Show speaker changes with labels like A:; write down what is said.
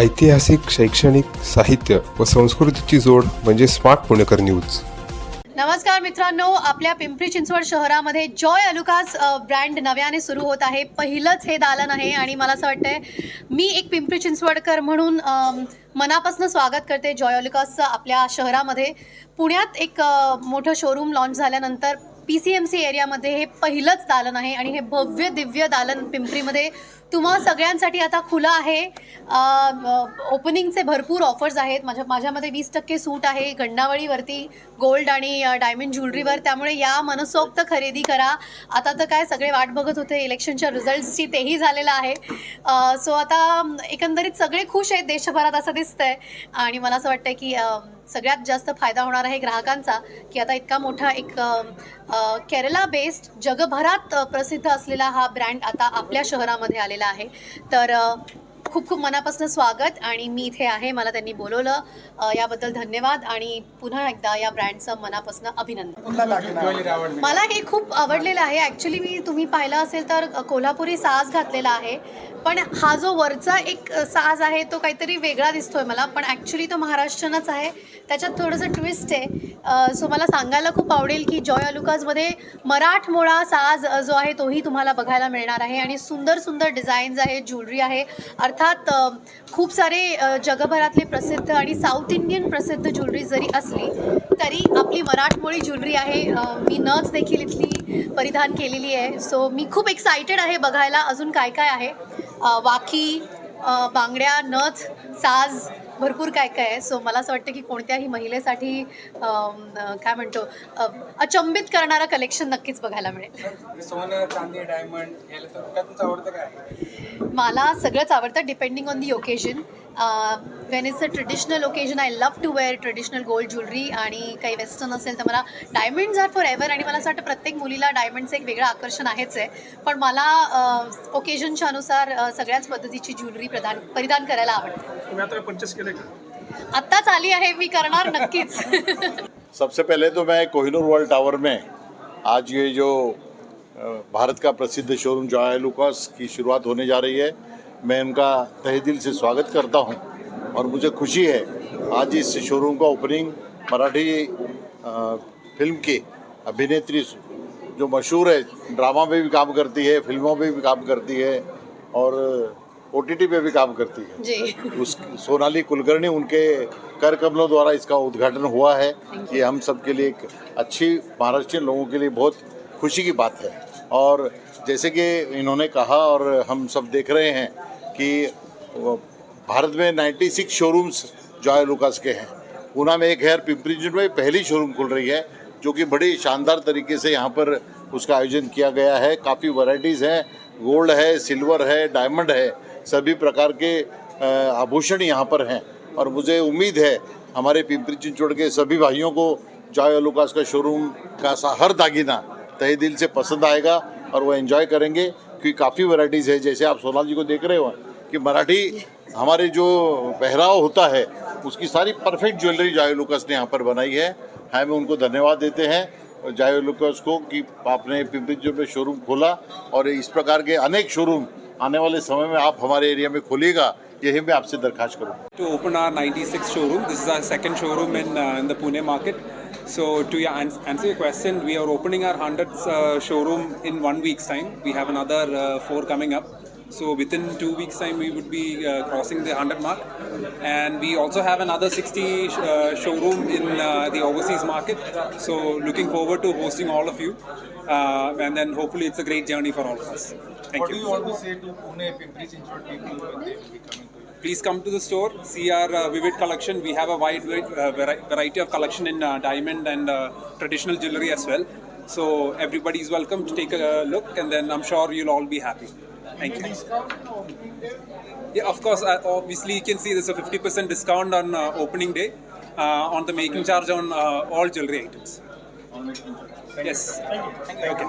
A: ऐतिहासिक शैक्षणिक साहित्य व संस्कृतीची जोड म्हणजे स्मार्ट पुणेकर न्यूज.
B: नमस्कार मित्रांनो आपल्या पिंपरी चिंचवड शहरामध्ये जॉय अलुकास ब्रँड नव्याने सुरू होत आहे. पहिलंच हे दालन आहे आणि मला असं वाटतंय मी एक पिंपरी चिंचवडकर म्हणून मनापासून स्वागत करते जॉय अलुकासचं आपल्या शहरामध्ये. पुण्यात एक मोठं शोरूम लॉन्च झाल्यानंतर पी सी एम सी एरियामध्ये हे पहिलंच दालन आहे आणि हे भव्य दिव्य दालन पिंपरीमध्ये तुम्हा सगळ्यांसाठी आता खुलं आहे. ओपनिंगचे भरपूर ऑफर्स आहेत. माझ्या माझ्यामध्ये वीस टक्के सूट आहे. गंडावळीवरती गोल्ड आणि डायमंड ज्वेलरीवर त्यामुळे या मनसोक्त खरेदी करा. आता तर काय सगळे वाट बघत होते. इलेक्शनच्या रिझल्ट्सची तेही झालेलं आहे. सो आता एकंदरीत सगळे खुश आहेत. देशभरात असं दिसतंय. आणि मला असं वाटतं की आ, सगळ्यात जास्त फायदा होणार आहे ग्राहकांचा की आता इतका मोठा एक केरला बेस्ड जगभरात प्रसिद्ध असलेला हा ब्रँड आता आपल्या शहरामध्ये आलेला आहे. तर खूप खूप मनापासून स्वागत आणि मी इथे आहे मला त्यांनी बोलवलं. याबद्दल धन्यवाद आणि पुन्हा एकदा या ब्रँडचं मनापासून अभिनंदन. मला हे खूप आवडलेलं आहे. ॲक्च्युली मी तुम्ही पाहिलं असेल तर कोल्हापुरी साज घातलेला आहे. पण हा जो वरचा एक साज आहे तो काहीतरी वेगळा दिसतोय मला. पण ॲक्च्युली तो महाराष्ट्रीयनच आहे. त्याच्यात थोडंसं ट्विस्ट आहे. सो मला सांगायला खूप आवडेल की जॉय अलुकाजमध्ये मराठमोळा साज जो आहे तोही तुम्हाला बघायला मिळणार आहे. आणि सुंदर सुंदर डिझाईन्स आहे ज्वेलरी आहे. अर्थात अर्थात खूप सारे जगभरातले प्रसिद्ध आणि साऊथ इंडियन प्रसिद्ध ज्वेलरी जरी असली तरी आपली मराठमोळी ज्वेलरी आहे. मी नथ देखील इथली परिधान केलेली आहे. सो मी खूप एक्सायटेड आहे बघायला अजून काय काय आहे. वाकी बांगड्या नथ साज भरपूर काय काय आहे. सो मला असं वाटतं की कोणत्याही महिलेसाठी काय म्हणतो अचंबित करणारं कलेक्शन नक्कीच बघायला मिळेल.
C: सोनं चांदी डायमंड याला तर काय तुमचं आवडतं काय?
B: मला सगळंच आवडतं depending on the occasion when it's a traditional occasion I love to wear traditional gold jewellery आणि काही वेस्टर्न असेल तर मला डायमंड्स आर फॉर एव्हर आणि मला असं वाटतं प्रत्येक मुलीला डायमंडचं एक वेगळं आकर्षण आहेच आहे. पण मला ओकेजनच्या अनुसार सगळ्याच पद्धतीची ज्वेलरी प्रदान परिधान करायला आवडते.
C: आता
B: आली आहे, मी करणार नक्कीच.
D: सबसे पहले तो मैं कोहिनूर वर्ल्ड टावर में आज ये जो भारत का प्रसिद्ध शोरूम जॉय लुकास की शुरुआत होने जा रही है, मैं उनका तहे दिल से स्वागत करता हूँ और मुझे खुशी है आज इस शोरूम का ओपनिंग मराठी फ़िल्म की अभिनेत्री जो मशहूर है ड्रामा में भी काम करती है फ़िल्मों में भी काम करती है और ओ टी पे भी काम करती है।
B: जी।
D: उस सोनाली कुलकर्णी उनके कर कमलों द्वारा इसका उद्घाटन हुआ है ये हम सब के लिए एक अच्छी महाराष्ट्रीयन लोगों के लिए बहुत खुशी की बात है। और जैसे कि इन्होंने कहा और हम सब देख रहे हैं कि भारत में 96 शोरूम्स जॉय लुकास के हैं। पूना में एक है पिंपरी चिंचवड में पहली शोरूम खुल रही है जो कि बड़ी शानदार तरीके से यहाँ पर उसका आयोजन किया गया है। काफ़ी वैरायटीज़ हैं। गोल्ड है सिल्वर है डायमंड है। सभी प्रकार के आभूषण यहाँ पर हैं। और मुझे उम्मीद है हमारे पिंपरी चिंचवड़ के सभी भाइयों को जॉय अलुकास का शोरूम का सा हर दागिना तहे दिल से पसंद आएगा और वो एंजॉय करेंगे, क्योंकि काफ़ी वैरायटीज़ है। जैसे आप सोनाल जी को देख रहे हो कि मराठी हमारे जो पहराव होता है, उसकी सारी परफेक्ट ज्वेलरी जॉय लुकास ने यहाँ पर बनाई है। हमें उनको धन्यवाद देते हैं जॉय लुकास को कि आपने पिंपरी चिंचवड़ में शोरूम खोला और इस प्रकार के अनेक शोरूम आने वाले समय में आप हमारे एरिया में खोलेगा यही मैं आपसे दरखास्त करूँगा।
E: To open our ninety six showroom this is our second showroom in in the Pune market so to answer you question we are opening our hundred showroom in one weeks time we have another four coming up So within two weeks' time, we would be uh, crossing the 100 mark, and we also have another 60 sh- uh, showroom in uh, the overseas market. So looking forward to hosting all of you, uh, and then hopefully it's a great journey for all of us. Thank
C: What do
E: you.
C: you want to say to Pune, Pimpri Chinchwad people when they will be coming to you?
E: please come to the store see our uh, vivid collection we have a wide uh, variety of collection in uh, diamond and uh, traditional jewelry as well so everybody is welcome to take a look and then i'm sure you'll all be happy thank you. Yeah of course uh, obviously you can see there's a 50% discount on uh, opening day uh, on the making charge on uh, all jewelry items. Yes. Okay